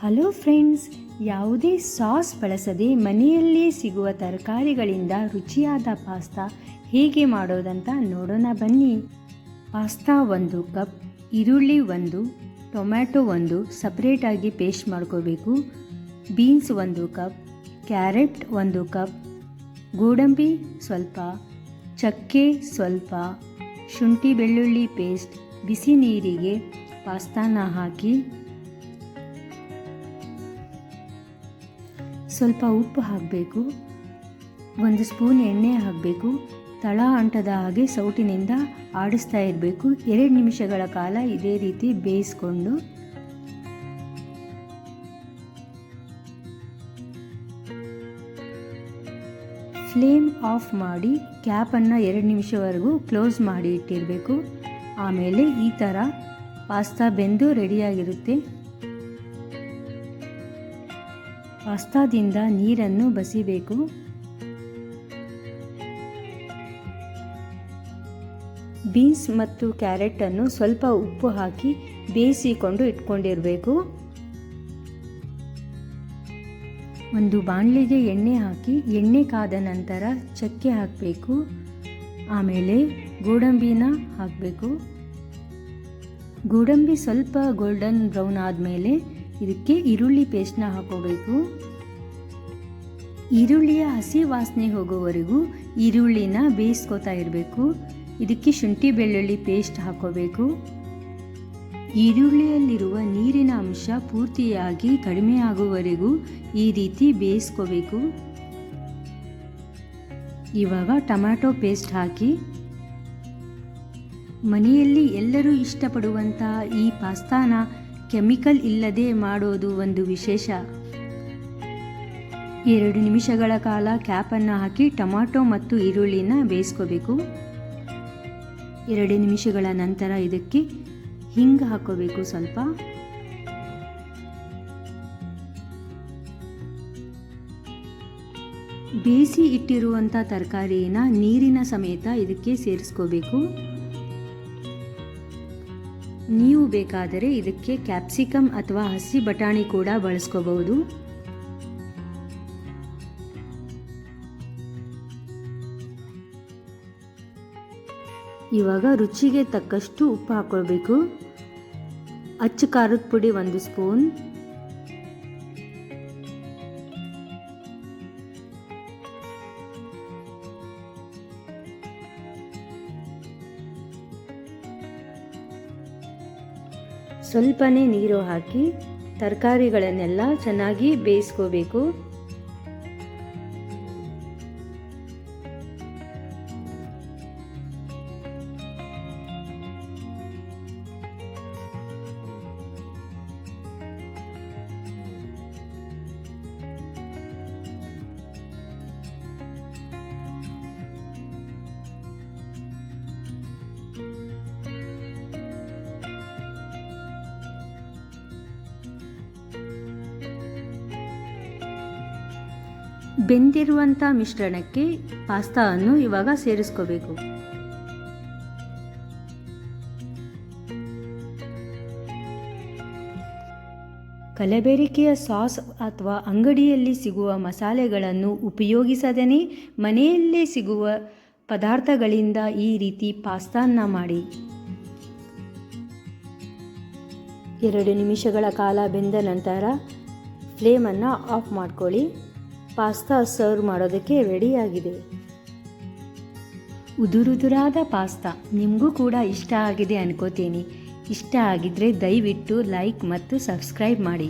Hello friends, ಯಾವುದೇ sauce ಬಳಸದೆ ಮನೆಯಲ್ಲೇ ಸಿಗುವ ತರಕಾರಿಗಳಿಂದ ರುಚಿಯಾದ ಪಾಸ್ತಾ ಹೇಗೆ ಮಾಡೋದಂತ ನೋಡೋಣ ಬನ್ನಿ. ಪಾಸ್ತಾ ಒಂದು ಕಪ್, ಈರುಳ್ಳಿ ಒಂದು, ಟೊಮ್ಯಾಟೊ ಒಂದು ಸಪ್ರೇಟಾಗಿ ಪೇಸ್ಟ್ ಮಾಡ್ಕೋಬೇಕು. ಬೀನ್ಸ್ ಒಂದು ಕಪ್, ಕ್ಯಾರೆಟ್ ಒಂದು ಕಪ್, ಗೋಡಂಬಿ ಸ್ವಲ್ಪ, ಚಕ್ಕೆ ಸ್ವಲ್ಪ, ಶುಂಠಿ ಬೆಳ್ಳುಳ್ಳಿ ಪೇಸ್ಟ್ ಬಿಸಿ ನೀರಿಗೆ ಪಾಸ್ತಾನ ಹಾಕಿ ಸ್ವಲ್ಪ ಉಪ್ಪು ಹಾಕಬೇಕು, ಒಂದು ಸ್ಪೂನ್ ಎಣ್ಣೆ ಹಾಕಬೇಕು, ತಳ ಅಂಟದ ಹಾಗೆ ಸೌಟಿನಿಂದ ಆಡಿಸ್ತಾ ಇರಬೇಕು. ಎರಡು ನಿಮಿಷಗಳ ಕಾಲ ಇದೇ ರೀತಿ ಬೇಯಿಸ್ಕೊಂಡು ಫ್ಲೇಮ್ ಆಫ್ ಮಾಡಿ ಕ್ಯಾಪನ್ನು ಎರಡು ನಿಮಿಷವರೆಗೂ ಕ್ಲೋಸ್ ಮಾಡಿ ಇಟ್ಟಿರಬೇಕು. ಆಮೇಲೆ ಈ ಥರ ಪಾಸ್ತಾ ಬೆಂದು ರೆಡಿಯಾಗಿರುತ್ತೆ. ಪಾಸ್ತಾದಿಂದ ನೀರನ್ನು ಬಸಿಬೇಕು. ಬೀನ್ಸ್ ಮತ್ತು ಕ್ಯಾರೆಟನ್ನು ಸ್ವಲ್ಪ ಉಪ್ಪು ಹಾಕಿ ಬೇಯಿಸಿಕೊಂಡು ಇಟ್ಕೊಂಡಿರಬೇಕು. ಒಂದು ಬಾಣಲಿಗೆ ಎಣ್ಣೆ ಹಾಕಿ, ಎಣ್ಣೆ ಕಾದ ನಂತರ ಚಕ್ಕೆ ಹಾಕಬೇಕು. ಆಮೇಲೆ ಗೋಡಂಬಿನ ಹಾಕಬೇಕು. ಗೋಡಂಬಿ ಸ್ವಲ್ಪ ಗೋಲ್ಡನ್ ಬ್ರೌನ್ ಆದಮೇಲೆ ಇದಕ್ಕೆ ಈರುಳ್ಳಿ ಪೇಸ್ಟ್ನ ಹಾಕೋಬೇಕು. ಈರುಳ್ಳಿಯ ಹಸಿ ವಾಸನೆ ಹೋಗೋವರೆಗೂ ಈರುಳ್ಳಿನ ಬೇಯಿಸ್ಕೊತಾ ಇರಬೇಕು. ಇದಕ್ಕೆ ಶುಂಠಿ ಬೆಳ್ಳುಳ್ಳಿ ಪೇಸ್ಟ್ ಹಾಕೋಬೇಕು. ಈರುಳ್ಳಿಯಲ್ಲಿರುವ ನೀರಿನ ಅಂಶ ಪೂರ್ತಿಯಾಗಿ ಕಡಿಮೆ ಆಗುವವರೆಗೂ ಈ ರೀತಿ ಬೇಯಿಸ್ಕೋಬೇಕು. ಇವಾಗ ಟೊಮ್ಯಾಟೊ ಪೇಸ್ಟ್ ಹಾಕಿ. ಮನೆಯಲ್ಲಿ ಎಲ್ಲರೂ ಇಷ್ಟಪಡುವಂತಹ ಈ ಪಾಸ್ತಾನ ಕೆಮಿಕಲ್ ಇಲ್ಲದೆ ಮಾಡೋದು ಒಂದು ವಿಶೇಷ. ಎರಡು ನಿಮಿಷಗಳ ಕಾಲ ಕ್ಯಾಪನ್ನು ಹಾಕಿ ಟೊಮಾಟೊ ಮತ್ತು ಈರುಳ್ಳಿನ ಬೇಯಿಸ್ಕೋಬೇಕು. ಎರಡು ನಿಮಿಷಗಳ ನಂತರ ಇದಕ್ಕೆ ಹಿಂಗೆ ಹಾಕೋಬೇಕು ಸ್ವಲ್ಪ. ಬೇಯಿಸಿ ಇಟ್ಟಿರುವಂಥ ತರಕಾರಿನ ನೀರಿನ ಸಮೇತ ಇದಕ್ಕೆ ಸೇರಿಸ್ಕೋಬೇಕು. ನೀವು ಬೇಕಾದರೆ ಇದಕ್ಕೆ ಕ್ಯಾಪ್ಸಿಕಮ್ ಅಥವಾ ಹಸಿ ಬಟಾಣಿ ಕೂಡ ಬಳಸ್ಕೋಬಹುದು. ಇವಾಗ ರುಚಿಗೆ ತಕ್ಕಷ್ಟು ಉಪ್ಪು ಹಾಕ್ಕೊಳ್ಬೇಕು ಅಚ್ಚು ಖಾರದ ಪುಡಿ ಒಂದು ಸ್ಪೂನ್. ಸ್ವಲ್ಪನೇ ನೀರು ಹಾಕಿ ತರಕಾರಿಗಳನ್ನೆಲ್ಲ ಚೆನ್ನಾಗಿ ಬೇಯಿಸ್ಕೋಬೇಕು. ಬೆಂದಿರುವಂಥ ಮಿಶ್ರಣಕ್ಕೆ ಪಾಸ್ತಾವನ್ನು ಇವಾಗ ಸೇರಿಸ್ಕೋಬೇಕು. ಕಲಬೆರಿಕೆಯ ಸಾಸ್ ಅಥವಾ ಅಂಗಡಿಯಲ್ಲಿ ಸಿಗುವ ಮಸಾಲೆಗಳನ್ನು ಉಪಯೋಗಿಸದೇ ಮನೆಯಲ್ಲೇ ಸಿಗುವ ಪದಾರ್ಥಗಳಿಂದ ಈ ರೀತಿ ಪಾಸ್ತಾನ್ನ ಮಾಡಿ. ಎರಡು ನಿಮಿಷಗಳ ಕಾಲ ಬೆಂದ ನಂತರ ಫ್ಲೇಮನ್ನು ಆಫ್ ಮಾಡ್ಕೊಳ್ಳಿ. ಪಾಸ್ತಾ ಸರ್ವ್ ಮಾಡೋದಕ್ಕೆ ರೆಡಿಯಾಗಿದೆ. ಉದುರುದುರಾದ ಪಾಸ್ತಾ, ನಿಮಗೂ ಕೂಡ ಇಷ್ಟ ಆಗಿದೆ ಅನ್ಕೋತೀನಿ. ಇಷ್ಟ ಆಗಿದ್ದರೆ ದಯವಿಟ್ಟು ಲೈಕ್ ಮತ್ತು ಸಬ್ಸ್ಕ್ರೈಬ್ ಮಾಡಿ.